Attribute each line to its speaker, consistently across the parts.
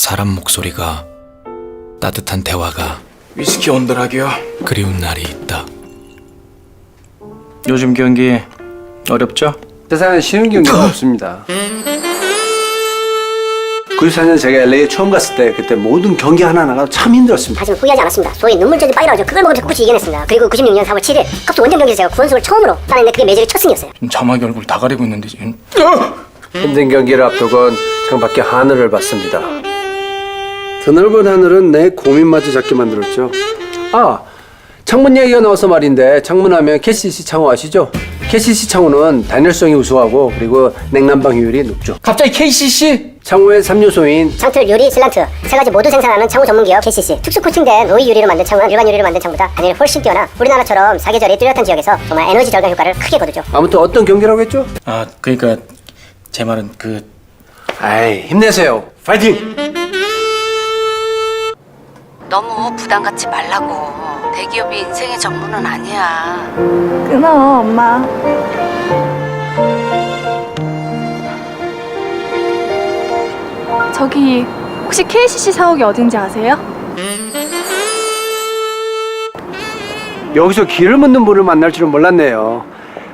Speaker 1: 사람 목소리가 따뜻한 대화가
Speaker 2: 위스키 온더락이요.
Speaker 1: 그리운 날이 있다.
Speaker 2: 요즘 경기 어렵죠?
Speaker 3: 세상에 쉬운 경기가 없습니다. 94년 제가 LA에 처음 갔을 때 그때 모든 경기 하나하나가 참 힘들었습니다.
Speaker 4: 하지만 후회하지 않았습니다. 소위 눈물전이 빠이라죠. 그걸 먹으면서 꿋꿋이 이겨냈습니다. 그리고 96년 4월 7일 컵스 원정 경기에서 제가 구원수를 처음으로 따냈는데 그게 메이저리 첫 승이었어요.
Speaker 2: 지금 자막이 얼굴 다 가리고 있는데 지금.
Speaker 3: 힘든 경기를 앞두곤 창밖에 하늘을 봤습니다. 드넓은 하늘은 내 고민마저 작게 만들었죠. 아, 창문 얘기가 나와서 말인데 창문하면 캐시시 창호 아시죠? 캐시시 창호는 단열성이 우수하고 그리고 냉난방 효율이 높죠.
Speaker 2: 갑자기 KCC?
Speaker 3: 창호의 3요소인
Speaker 4: 창틀, 유리, 슬란트 세 가지 모두 생산하는 창호 전문 기업 KCC. 특수 코팅된 노이 유리로 만든 창호는 일반 유리로 만든 창보다 단열이 훨씬 뛰어나 우리나라처럼 사계절이 뚜렷한 지역에서 정말 에너지 절감 효과를 크게 거두죠.
Speaker 3: 아무튼 어떤 경기라고 했죠?
Speaker 2: 아 그러니까 제 말은 그
Speaker 3: 아이 힘내세요. 파이팅!
Speaker 5: 너무 부담 갖지 말라고. 대기업이 인생의 전부는 아니야.
Speaker 6: 끊어, 엄마. 저기 혹시 KCC 사옥이 어딘지 아세요?
Speaker 3: 여기서 길을 묻는 분을 만날 줄은 몰랐네요.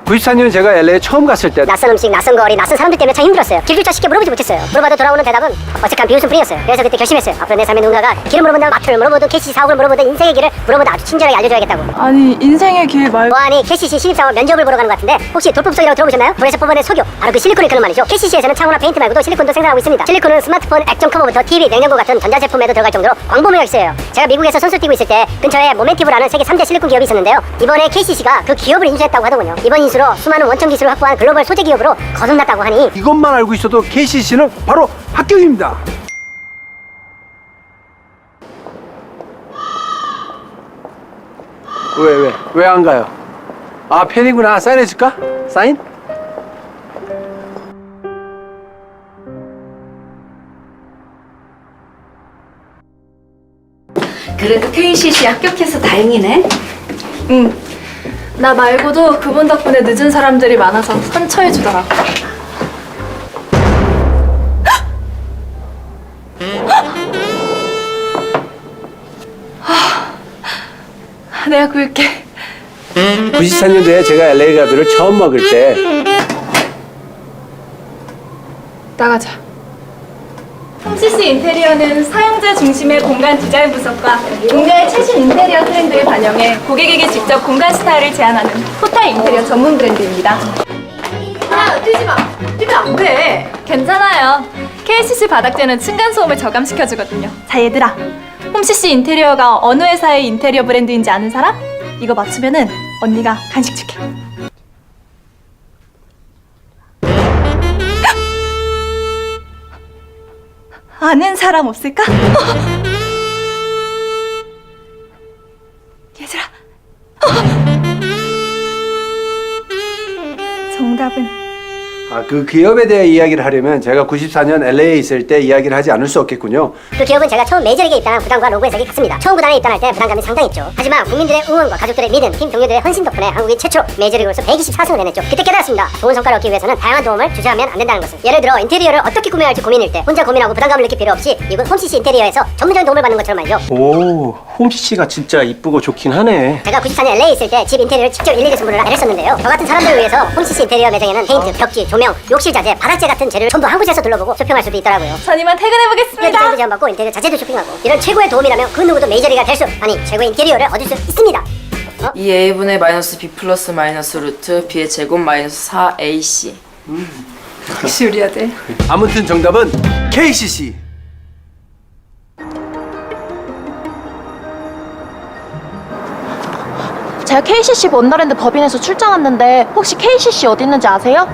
Speaker 3: 94년 제가 LA에 처음 갔을 때
Speaker 4: 낯선 음식, 낯선 거리, 낯선 사람들 때문에 참 힘들었어요. 길조차 쉽게 물어보지 못했어요. 물어봐도 돌아오는 대답은 어색한 비웃음뿐이었어요. 그래서 그때 결심했어요. 앞으로 내 삶의 누군가가 길을 물어본다면 마트를 물어보든 KCC 사옥을 물어보든 인생의 길을 물어보든 아주 친절하게 알려줘야겠다고.
Speaker 6: 아니 인생의 길 말고
Speaker 4: 뭐하니 KCC 신입사원 면접을 보러 가는 것 같은데 혹시 돌풍성이라고 들어보셨나요? 불에서 뽑아낸 석유 바로 그 실리콘이 그런 말이죠 KCC에서는 창호나 페인트 말고도 실리콘도 생산하고 있습니다 실리콘은 스마트폰 액정 커버부터 TV, 냉장고 같은 전자제품에도 들어갈 정도로 광범위하게 있어요 제가 미국에서 선수 뛰고 있을 때 근처에 모멘티브라는 세계 3대 실리콘 기업이 있었는데요 이번에 KCC가 그 기업을 인수했다고 하더군요 이번 인수 로 수많은 원천 기술을 확보한 글로벌 소재 기업으로 거듭났다고 하니
Speaker 3: 이것만 알고 있어도 KCC는 바로 합격입니다. 왜 왜? 왜 안 가요? 아 팬이구나. 사인해줄까? 사인?
Speaker 5: 그래도 KCC 합격해서 다행이네.
Speaker 6: 응. 나 말고도 그분 덕분에 늦은 사람들이 많아서 선처해 주더라고. 내가 구울게.
Speaker 3: 94년도에 제가 LA 가비를 처음 먹을 때
Speaker 6: 나가자. 홈CC 인테리어는 사용자 중심의 공간 디자인 분석과 국내의 최신 인테리어 트렌드를 반영해 고객에게 직접 공간 스타일을 제안하는 토탈 인테리어 전문 브랜드입니다. 아, 뛰지 마. 뛰면 안 돼. 괜찮아요. KCC 바닥재는 층간소음을 저감시켜주거든요. 자, 얘들아. 홈CC 인테리어가 어느 회사의 인테리어 브랜드인지 아는 사람? 이거 맞추면은 언니가 간식 줄게. 아는 사람 없을까? 얘들아. 정답은
Speaker 3: 아, 그 기업에 대해 이야기를 하려면 제가 94년 LA에 있을 때 이야기를 하지 않을 수 없겠군요.
Speaker 4: 그 기업은 제가 처음 메이저리그에 입단한 구단과 로고 해석이 같습니다. 처음 구단에 입단할 때 부담감이 상당했죠. 하지만 국민들의 응원과 가족들의 믿음, 팀 동료들의 헌신 덕분에 한국이 최초로 메이저리그로서 124승을 해냈죠. 그때 깨달았습니다. 좋은 성과를 얻기 위해서는 다양한 도움을 주저하면 안 된다는 것을. 예를 들어 인테리어를 어떻게 구매해야 할지 고민일 때 혼자 고민하고 부담감을 느낄 필요 없이 이곳 홈CC 인테리어에서 전문적인 도움을 받는 것처럼 말이죠.
Speaker 7: 오, 홈CC가 진짜 이쁘고 좋긴 하네.
Speaker 4: 제가 94년 LA에 있을 때 집 인테리어를 직접 일일이 선물을 했었는데요. 저 같은 사람들을 위해서 홈CC 인테리어 매장에는 페인트, 벽지, 조 명, 욕실 자재, 바닥재 같은 재료를 전부 한 곳에서 둘러보고 쇼핑할 수도 있더라고요.
Speaker 6: 전 이만 퇴근해보겠습니다.
Speaker 4: 인테리어 지원받고 인테리어 자재도 쇼핑하고 이런 최고의 도움이라면 그 누구도 메이저리가 될 수 아니 최고의 인테리어를 얻을 수 있습니다.
Speaker 8: 이 a분의 마이너스 b 플러스 마이너스 루트 b의 제곱 마이너스 4ac
Speaker 6: 역시 우리 아들.
Speaker 3: 아무튼 정답은 KCC.
Speaker 9: 제가 KCC 원더랜드 법인에서 출장 왔는데 혹시 KCC 어디 있는지 아세요?